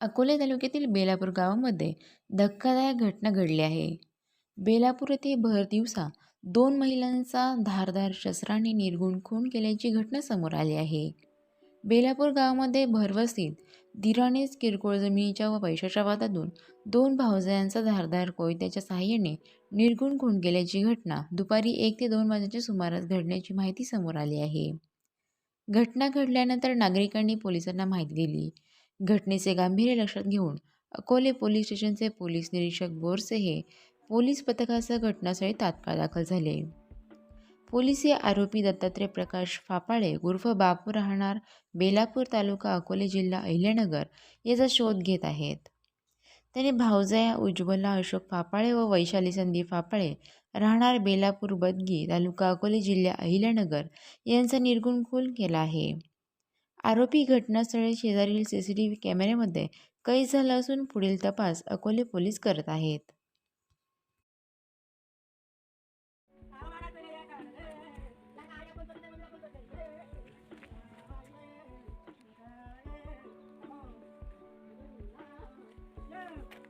अकोले तालुक्यातील बेलापूर गावामध्ये धक्कादायक घटना घडली आहे. बेलापूर येथे भर दिवसा दोन महिलांचा धारदार शस्त्राने निर्गुण खून केल्याची घटना समोर आली आहे. बेलापूर गावामध्ये भरवस्तीत दिरानेच किरकोळ जमिनीच्या व पैशाच्या वादातून दोन भावजयांचा धारदार कोयत्याच्या सहाय्याने निर्गुण खून केल्याची घटना दुपारी एक ते दोन वाजेच्या सुमारास घडण्याची माहिती समोर आली आहे. घटना घडल्यानंतर नागरिकांनी पोलिसांना माहिती दिली. घटनेचे गांभीर्य लक्षात घेऊन अकोले पोलीस स्टेशनचे पोलीस निरीक्षक बोरसे हे पोलीस पथकासह घटनास्थळी तात्काळ दाखल झाले. पोलीस हे आरोपी दत्तात्रय प्रकाश फापाळे उर्फ बापू राहणार बेलापूर तालुका अकोले जिल्हा अहिल्यानगर याचा शोध घेत आहेत. त्याने भावजया उज्ज्वला अशोक फापाळे व वैशाली संदीप फापाळे राहणार बेलापूर बदगी तालुका अकोले जिल्हा अहिल्यानगर यांचा निर्गुण खून केला आहे. आरोपी घटनास्थळी शेजारील सी सी टी व्ही कॅमेऱ्यामध्ये कैद झाला असून पुढील तपास अकोले पोलीस करत आहेत Yeah.